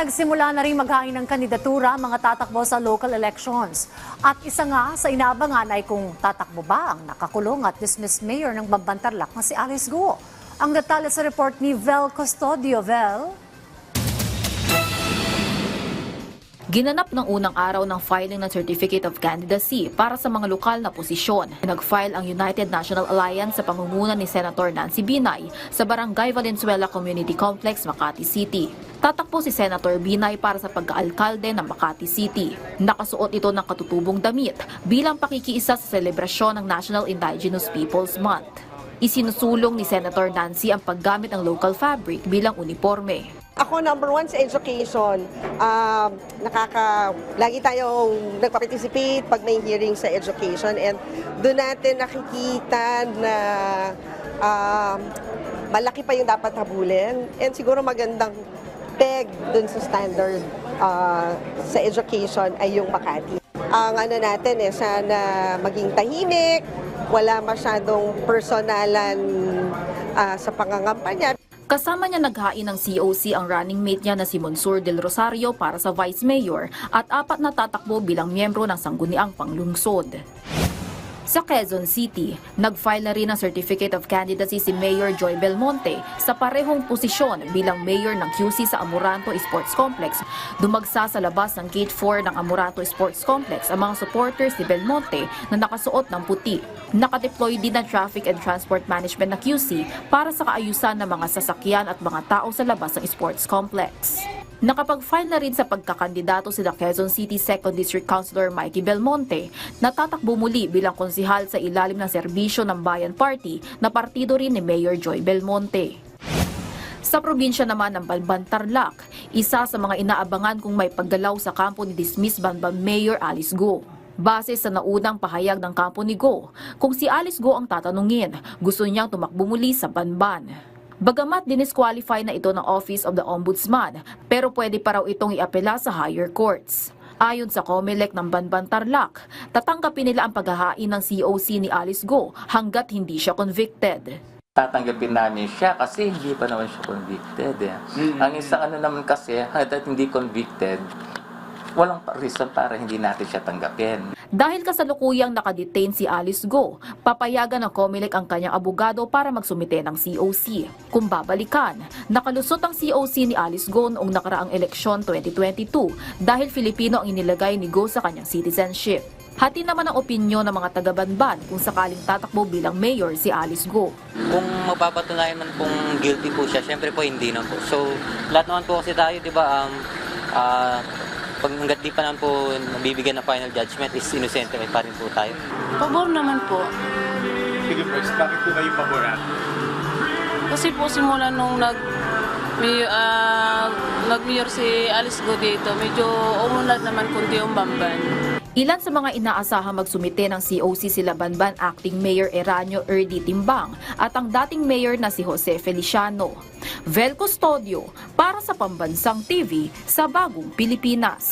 nagsimula na rin maghain ng kandidatura mga tatakbo sa local elections. At isa nga sa inaabangan ay kung tatakbo ba ang nakakulong at dismissed mayor ng Bambantarlak na si Alice Guo. Ang detalye sa report ni Vel Custodio. Vel? Ginanap ng unang araw ng filing ng Certificate of Candidacy para sa mga lokal na posisyon. Nag-file ang United National Alliance sa pangunguna ni Senator Nancy Binay sa Barangay Valenzuela Community Complex, Makati City. Tatakbo si Senator Binay para sa pagkaalkalde ng Makati City. Nakasuot ito ng katutubong damit bilang pakikiisa sa selebrasyon ng National Indigenous Peoples Month. Isinusulong ni Senator Nancy ang paggamit ng local fabric bilang uniforme. Ako number one sa education. Um, nakaka lagi tayong nagpa-participate pag may hearing sa education and doon natin nakikita na um, malaki pa yung dapat habulin and siguro magandang peg dun sa standard uh, sa education ay yung Makati. Ang ano natin eh, sana maging tahimik, wala masyadong personalan uh, sa pangangampanya. Kasama niya naghain ng COC ang running mate niya na si Monsur del Rosario para sa Vice Mayor at apat na tatakbo bilang miyembro ng sangguniang panglungsod. Sa Quezon City, nag-file na rin ng Certificate of Candidacy si Mayor Joy Belmonte sa parehong posisyon bilang mayor ng QC sa Amoranto Sports Complex. Dumagsa sa labas ng Gate 4 ng Amoranto Sports Complex ang mga supporters ni Belmonte na nakasuot ng puti. Nakadeploy din ng Traffic and Transport Management na QC para sa kaayusan ng mga sasakyan at mga tao sa labas ng sports complex. Nakapag-file na rin sa pagkakandidato sila Quezon City 2nd District Councilor Mikey Belmonte na tatakbo muli bilang konsihal sa ilalim ng serbisyo ng Bayan Party na partido rin ni Mayor Joy Belmonte. Sa probinsya naman ng Balban Tarlac, isa sa mga inaabangan kung may paggalaw sa kampo ni Dismiss Banban Mayor Alice Go. Base sa naunang pahayag ng kampo ni Go, kung si Alice Go ang tatanungin, gusto niyang tumakbo muli sa Banban. Bagamat dinisqualify na ito ng Office of the Ombudsman, pero pwede pa raw itong iapela sa higher courts. Ayon sa COMELEC ng Banban Tarlac, tatanggapin nila ang paghahain ng COC ni Alice Go hanggat hindi siya convicted. tatanggapin namin siya kasi hindi pa naman siya convicted. Eh. Ang isang ano naman kasi, hanggat hindi convicted, walang reason para hindi natin siya tanggapin. Dahil kasalukuyang nakadetain si Alice Go, papayagan ng COMELEC ang kanyang abogado para magsumite ng COC. Kung babalikan, nakalusot ang COC ni Alice Go noong nakaraang eleksyon 2022 dahil Filipino ang inilagay ni Go sa kanyang citizenship. Hati naman ang opinyon ng mga taga-Banban kung sakaling tatakbo bilang mayor si Alice Go. Kung mapapatunayan man pong guilty po siya, syempre po hindi na po. So, lahat naman po kasi tayo, di ba, um, ah, pag hanggat di pa naman po nabibigyan ng final judgment is innocent pa rin po tayo. Pabor naman po. Sige first, bakit po kayo paboran? Kasi po simula nung nag may, ah, nag-mayor si Alice Go dito, medyo umunlad naman kundi yung bamban. Ilan sa mga inaasahang magsumite ng COC sila Banban Acting Mayor Eranio Erdi Timbang at ang dating mayor na si Jose Feliciano. Vel Custodio para sa Pambansang TV sa Bagong Pilipinas.